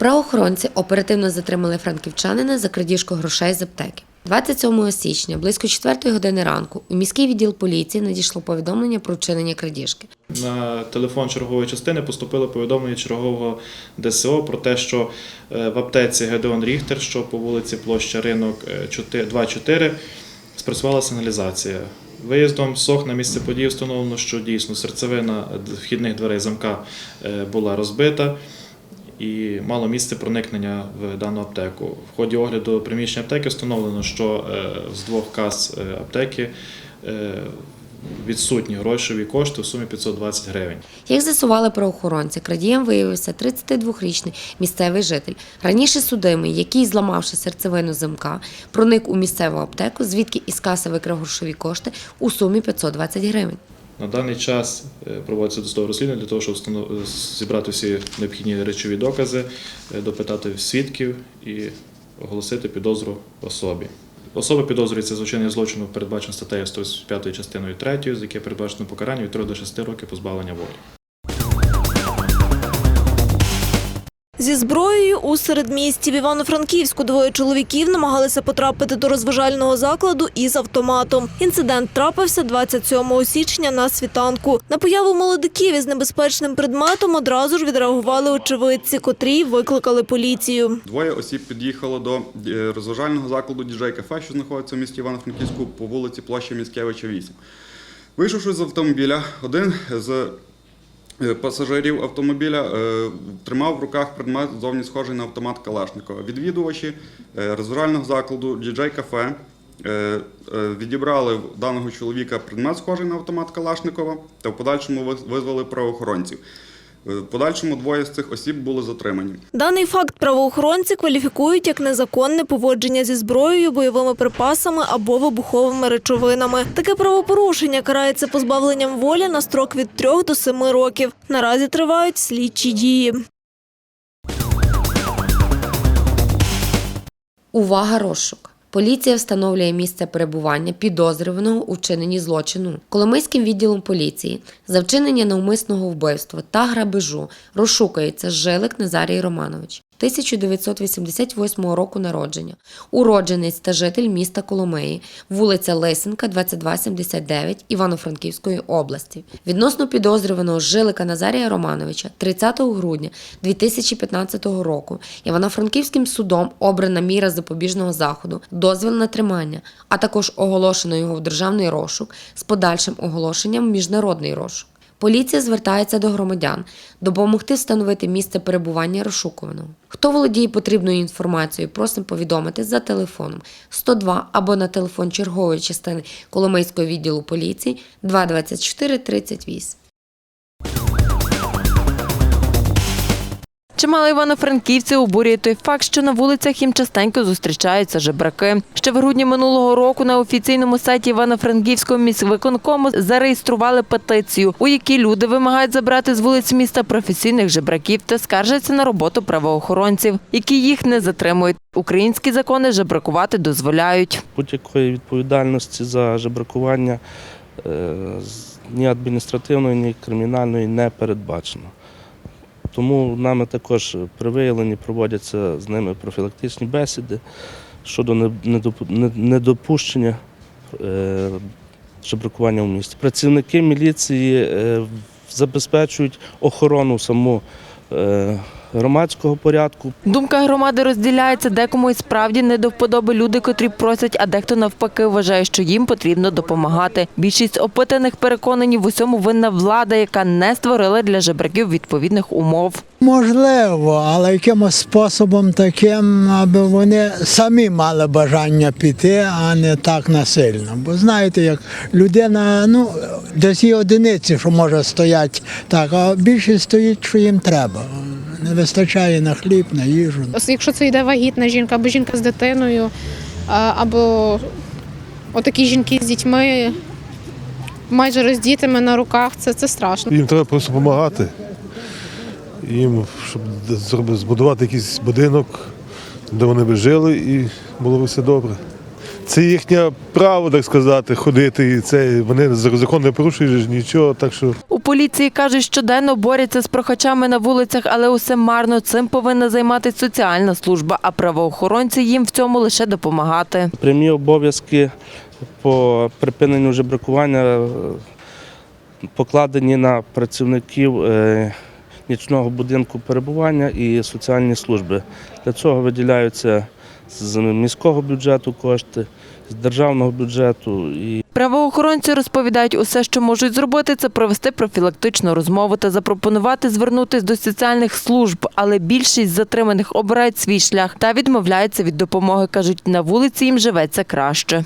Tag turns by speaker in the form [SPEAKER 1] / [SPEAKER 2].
[SPEAKER 1] Правоохоронці оперативно затримали франківчанина за крадіжку грошей з аптеки. 27 січня, близько 4 години ранку, у міський відділ поліції надійшло повідомлення про вчинення крадіжки.
[SPEAKER 2] На телефон чергової частини поступило повідомлення чергового ДСО про те, що е, в аптеці Гедеон Ріхтер, що по вулиці Площа Ринок е, 2.4, спрацювала сигналізація. Виїздом СОХ на місце події встановлено, що дійсно серцевина вхідних дверей замка е, була розбита і мало місце проникнення в дану аптеку. В ході огляду приміщення аптеки встановлено, що е, з двох кас е, аптеки е, відсутні грошові кошти в сумі 520 гривень.
[SPEAKER 1] Як з'ясували правоохоронці, крадієм виявився 32-річний місцевий житель, раніше судимий, який, зламавши серцевину замка, проник у місцеву аптеку, звідки із каси викрав грошові кошти у сумі 520 гривень.
[SPEAKER 2] На даний час е, проводиться досудове розслідування для того, щоб зібрати всі необхідні речові докази, е, допитати свідків і оголосити підозру особі. Особа підозрюється за вчинення злочину, передбачено статтею 105 частиною 3, з яке передбачено покарання від 3 до 6 років позбавлення волі.
[SPEAKER 3] Зі зброєю у середмісті в Івано-Франківську двоє чоловіків намагалися потрапити до розважального закладу із автоматом. Інцидент трапився 27 січня на світанку. На появу молодиків із небезпечним предметом одразу ж відреагували очевидці, котрі викликали поліцію.
[SPEAKER 4] Двоє осіб під'їхало до е, розважального закладу діджей кафе, що знаходиться в місті Івано-Франківську по вулиці Площа Міцкевича 8. Вийшовши з автомобіля, один з пасажирів автомобіля е, тримав в руках предмет зовні схожий на автомат Калашникова. Відвідувачі е, закладу діджей кафе е, е, відібрали в даного чоловіка предмет схожий на автомат Калашникова та в подальшому визвали правоохоронців. Е, В подальшому двоє з цих осіб були затримані.
[SPEAKER 3] Даний факт правоохоронці кваліфікують як незаконне поводження зі зброєю, бойовими припасами або вибуховими речовинами. Таке правопорушення карається позбавленням волі на строк від 3 до 7 років. Наразі тривають слідчі дії.
[SPEAKER 1] Увага, розшук. Поліція встановлює місце перебування підозрюваного у вчиненні злочину. Коломийським відділом поліції за вчинення навмисного вбивства та грабежу розшукується Жилик Назарій Романович. 1988 року народження, уродженець та житель міста Коломиї, вулиця Лисенка, 2279 Івано-Франківської області. Відносно підозрюваного Жилика Назарія Романовича 30 грудня 2015 року Івано-Франківським судом обрана міра запобіжного заходу, дозвіл на тримання, а також оголошено його в державний розшук з подальшим оголошенням в міжнародний розшук. Поліція звертається до громадян допомогти встановити місце перебування розшукуваного. Хто володіє потрібною інформацією, просимо повідомити за телефоном 102 або на телефон чергової частини Коломийського відділу поліції 224 38.
[SPEAKER 5] Чимало івано-франківців обурює той факт, що на вулицях їм частенько зустрічаються жебраки. Ще в грудні минулого року на офіційному сайті Івано-Франківського міськвиконкому зареєстрували петицію, у якій люди вимагають забрати з вулиць міста професійних жебраків та скаржаться на роботу правоохоронців, які їх не затримують. Українські закони жебракувати дозволяють.
[SPEAKER 6] будь-якої відповідальності за жебракування е, ні адміністративної, ні кримінальної не передбачено. Тому нами також при виявленні проводяться з ними профілактичні бесіди щодо не- недоп- недопущення е, жебракування в місті. Працівники міліції е, забезпечують охорону саму е, громадського порядку,
[SPEAKER 5] Думка громади розділяється. Декому і справді не до вподоби люди, котрі просять, а дехто навпаки вважає, що їм потрібно допомагати. Більшість опитаних переконані в усьому винна влада, яка не створила для жебраків відповідних умов.
[SPEAKER 7] Можливо, але якимось способом таким, аби вони самі мали бажання піти, а не так насильно. Бо знаєте, як людина, ну десь є одиниці, що може стояти так, а більшість стоїть, що їм треба. Не вистачає на хліб, на їжу.
[SPEAKER 8] Якщо це йде вагітна жінка або жінка з дитиною, або отакі жінки з дітьми, майже роздітими на руках, це, це страшно.
[SPEAKER 9] Їм треба просто допомагати. Їм, щоб зробити, збудувати якийсь будинок, де вони би жили, і було б все добре. Це їхнє право, так сказати, ходити. І це вони закон не порушують нічого. Так що
[SPEAKER 5] У поліції кажуть, щоденно борються з прохачами на вулицях, але усе марно. Цим повинна займатися соціальна служба, а правоохоронці їм в цьому лише допомагати.
[SPEAKER 6] Прямі обов'язки по припиненню жебракування е, покладені на працівників е, нічного будинку перебування і соціальні служби. Для цього виділяються з міського бюджету кошти, з державного бюджету і
[SPEAKER 5] Правоохоронці розповідають, усе, що можуть зробити, це провести профілактичну розмову та запропонувати звернутись до соціальних служб. Але більшість затриманих обирають свій шлях та відмовляються від допомоги. кажуть, на вулиці їм живеться краще.